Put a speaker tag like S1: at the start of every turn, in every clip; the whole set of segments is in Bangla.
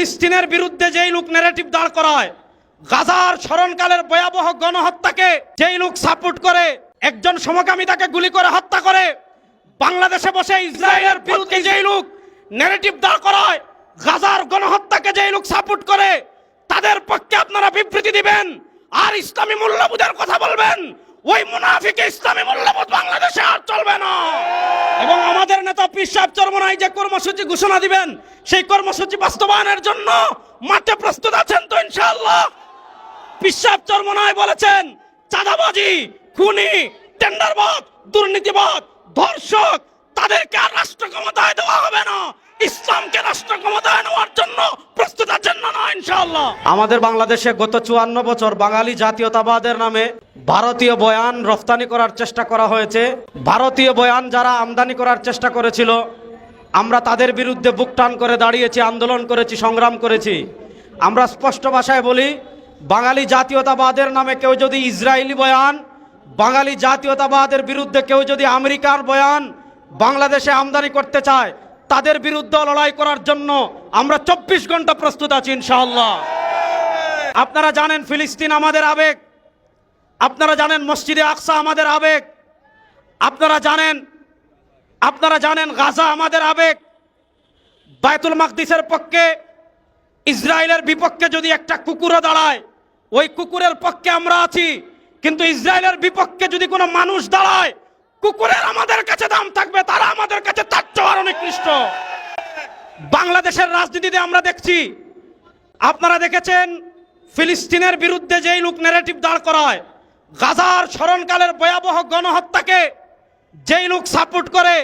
S1: ফিলিস্তিনের বিরুদ্ধে যেই লোক ন্যারেটিভ দাঁড় করায়, গাজার স্মরণকালের ভয়াবহ গণহত্যাকে যেই লোক সাপোর্ট করে, একজন সমকামী তাকে গুলি করে হত্যা করে, বাংলাদেশে বসে ইসরায়েলের বিরুদ্ধে যেই লোক ন্যারেটিভ দাঁড় করায়, গাজার গণহত্যাকে যেই লোক সাপোর্ট করে, তাদের পক্ষে আপনারা বিবৃতি দিবেন, আর ইসলামী মূল্যবোধের কথা বলবেন ওই মুনাফিক ইসলামী মূল্যবোধ বাংলাদেশে আর চলবে না। এবং আমাদের নেতা পীর সাহেব চরমনাই যে কর্মসূচি ঘোষণা দিবেন, সেই কর্মসূচি বাস্তবায়নের জন্য মাঠে প্রস্তুত আছেন তো ইনশাআল্লাহ। পীর সাহেব চরমনাই বলেছেন, চাঁদাবাজি, খুনি, টেন্ডারবাদ, দুর্নীতিবাদ, ধর্ষক, তাদেরকে আর রাষ্ট্র ক্ষমতায় দেওয়া হবে না। ইসলামকে রাষ্ট্র ক্ষমতায় নেওয়ার জন্য প্রস্তুত আছেন না ইনশাআল্লাহ। আমাদের বাংলাদেশে গত চুয়ান্ন বছর বাঙালি জাতীয়তাবাদের নামে ভারতীয় বয়ান রফতানি করার চেষ্টা করা হয়েছে। ভারতীয় বয়ান যারা আমদানি করার চেষ্টা করেছিল, আমরা তাদের বিরুদ্ধে বুক টান করে দাঁড়িয়েছি, আন্দোলন করেছি, সংগ্রাম করেছি। আমরা স্পষ্ট ভাষায় বলি, বাঙালি জাতীয়তাবাদের নামে কেউ যদি ইসরায়েলি বয়ান, বাঙালি জাতীয়তাবাদের বিরুদ্ধে কেউ যদি আমেরিকার বয়ান, বাংলাদেশে আমদানি করতে চায়, তাদের বিরুদ্ধে লড়াই করার জন্য আমরা চব্বিশ ঘণ্টা প্রস্তুত আছি, ইনশাআল্লাহ। আপনারা জানেন, ফিলিস্তিন আমাদের আবেগ। আপনারা জানেন মসজিদে আকসা আমাদের আবেগ। আপনারা জানেন আপনারা জানেন গাজা আমাদের আবেগ। বায়তুল মাকদিসের পক্ষে, ইসরায়েলের বিপক্ষে যদি একটা কুকুরও দাঁড়ায়, ওই কুকুরের পক্ষে আমরা আছি। কিন্তু ইসরায়েলের বিপক্ষে যদি কোনো মানুষ দাঁড়ায়, কুকুরের আমাদের কাছে দাম থাকবে, তারা আমাদের কাছে তার চেয়ে আরও নিকৃষ্ট বাংলাদেশের রাজনীতিতে আমরা দেখছি, আপনারা দেখেছেন ফিলিস্তিনের বিরুদ্ধে যেই লোক ন্যারেটিভ দাঁড় করায় গাজার স্মরণকালের ভয়াবহ গণহত্যাকে যেই লোক সাপোর্ট করে,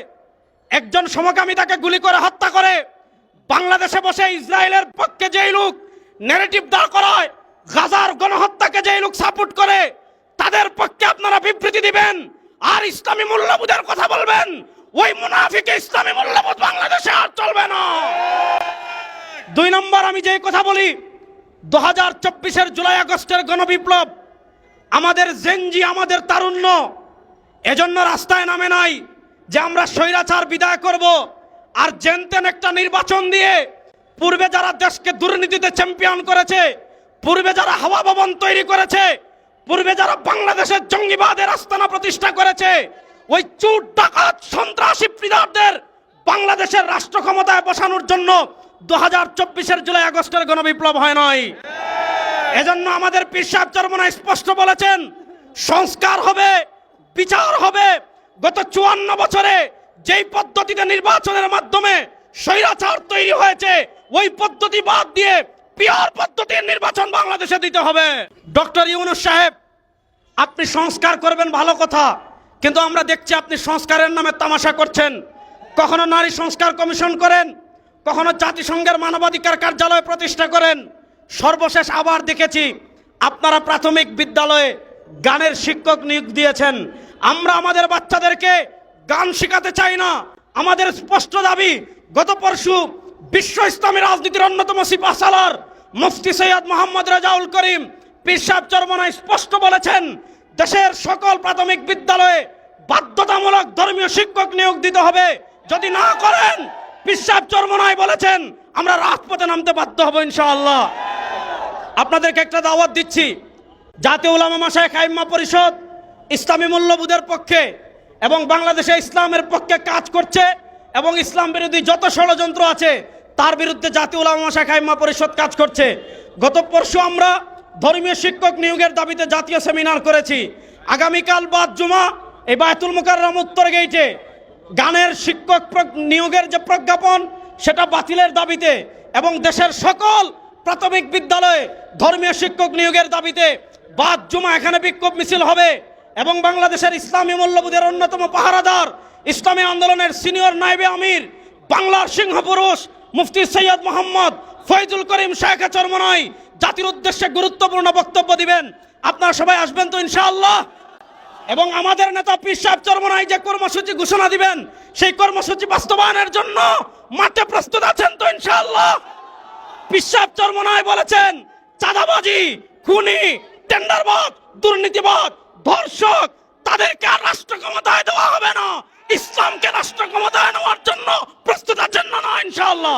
S1: একজন সমকামী তাকে গুলি করে হত্যা করে, বাংলাদেশে বসে ইসরায়েলের পক্ষে যেই লোক ন্যারেটিভ দাঁড় করায়, গাজার গণহত্যাকে যেই লোক সাপোর্ট করে, তাদের পক্ষে আপনারা বিবৃতি দিবেন আর ইসলামী মূল্যবোধের কথা বলবেন। ওই মুনাফিকে ইসলামী মূল্যবোধ বাংলাদেশে আর চলবে না। দুই নম্বর আমি যেই কথা বলি, দু হাজার চব্বিশের জুলাই আগস্টের গণবিপ্লব আমাদের জেনজি আমাদের তারুণ্য। এজন্য রাস্তায় নামে নাই যে আমরা স্বৈরাচার বিদায় করব আর জেনতেন একটা নির্বাচন দিয়ে পূর্বে যারা দেশকে দুর্নীতিতে চ্যাম্পিয়ন করেছে, পূর্বে যারা হাওয়া ভবন তৈরি করেছে, পূর্বে যারা বাংলাদেশের জঙ্গিবাদের আস্তানা প্রতিষ্ঠা করেছে, ওই চুট, ডাকাত, সন্ত্রাসী প্রিদারদের বাংলাদেশের রাষ্ট্র ক্ষমতায় বসানোর জন্য দু হাজার চব্বিশের জুলাই আগস্টের গণবিপ্লব হয় নয় এজন্য আমাদের পীর সাহেব চরমনা স্পষ্ট বলেছেন, সংস্কার হবে, বিচার হবে। গত চুয়ান্ন বছরে যেই পদ্ধতিতে নির্বাচনের মাধ্যমে স্বৈরাচার তৈরি হয়েছে, ওই পদ্ধতি বাদ দিয়ে পিয়ার পদ্ধতির নির্বাচন বাংলাদেশে দিতে হবে। ডক্টর ইউনুস সাহেব, আপনি সংস্কার করবেন ভালো কথা, কিন্তু আমরা দেখছি আপনি সংস্কারের নামে তামাশা করছেন। কখনো নারী সংস্কার কমিশন করেন, কখনো জাতিসংঘের মানবাধিকার কার্যালয় প্রতিষ্ঠা করেন সর্বশেষ আবার দেখেছি, আপনারা প্রাথমিক বিদ্যালয়ে গানের শিক্ষক নিয়োগ দিয়েছেন। আমরা আমাদের বাচ্চাদেরকে গান শেখাতে চাই না। আমাদের স্পষ্ট দাবি, গত পরশু বিশ্ব ইসলামী রাজনীতির অন্যতম সিপাহ সালার মুফতি সৈয়দ মোহাম্মদ রাজাউল করিম পীর সাহেব চরমনায় স্পষ্ট বলেছেন, দেশের সকল প্রাথমিক বিদ্যালয়ে বাধ্যতামূলক ধর্মীয় শিক্ষক নিয়োগ দিতে হবে। যদি না করেন পীর সাহেব চরমনায় বলেছেন, আমরা রাজপথে নামতে বাধ্য হব ইনশাআল্লাহ। আপনাদেরকে একটা দাওয়াত দিচ্ছি। জাতীয় উলামা মাসায় খাইম্মা পরিষদ ইসলামী মূল্যবোধের পক্ষে এবং বাংলাদেশে ইসলামের পক্ষে কাজ করছে এবং ইসলাম বিরোধী যত ষড়যন্ত্র আছে, তার বিরুদ্ধে জাতীয় উলামা খাইম্মা পরিষদ কাজ করছে। গত পরশু আমরা ধর্মীয় শিক্ষক নিয়োগের দাবিতে জাতীয় সেমিনার করেছি। আগামীকাল বাদ জুমা এই বায়তুল মুকাররম উত্তর গেইটে গানের শিক্ষক নিয়োগের যে প্রজ্ঞাপন, সেটা বাতিলের দাবিতে এবং দেশের সকল প্রাথমিক বিদ্যালয়ে ধর্মীয় শিক্ষক নিয়োগের দাবিতে বাদ জুমা এখানে বিক্ষোভ মিছিল হবে এবং বাংলাদেশের ইসলামী মূল্যবোধের অন্যতম পাহারাদার ইসলামী আন্দোলনের সিনিয়র নাইবে আমির, বাংলার সিংহপুরুষ মুফতি সৈয়দ মোহাম্মদ ফয়জুল করিম শায়খা চরমনাই জাতির উদ্দেশ্যে গুরুত্বপূর্ণ বক্তব্য দিবেন। আপনারা সবাই আসবেন তো ইনশাআল্লাহ। এবং আমাদের নেতা পীর সাহেব চরমনাই যে কর্মসূচি ঘোষণা দিবেন, সেই কর্মসূচি বাস্তবায়নের জন্য মাঠে প্রস্তুত আছেন তো ইনশাআল্লাহ। পীর চর্মনায় বলেছেন, চাঁদাবাজি, খুনি, টেন্ডারবাদ, দুর্নীতিবাদ, ধর্ষক, তাদেরকে আর রাষ্ট্র ক্ষমতায় দেওয়া হবে না। ইসলামকে রাষ্ট্র ক্ষমতায় নেওয়ার জন্য প্রস্তুত আছেন না, ইনশাআল্লাহ।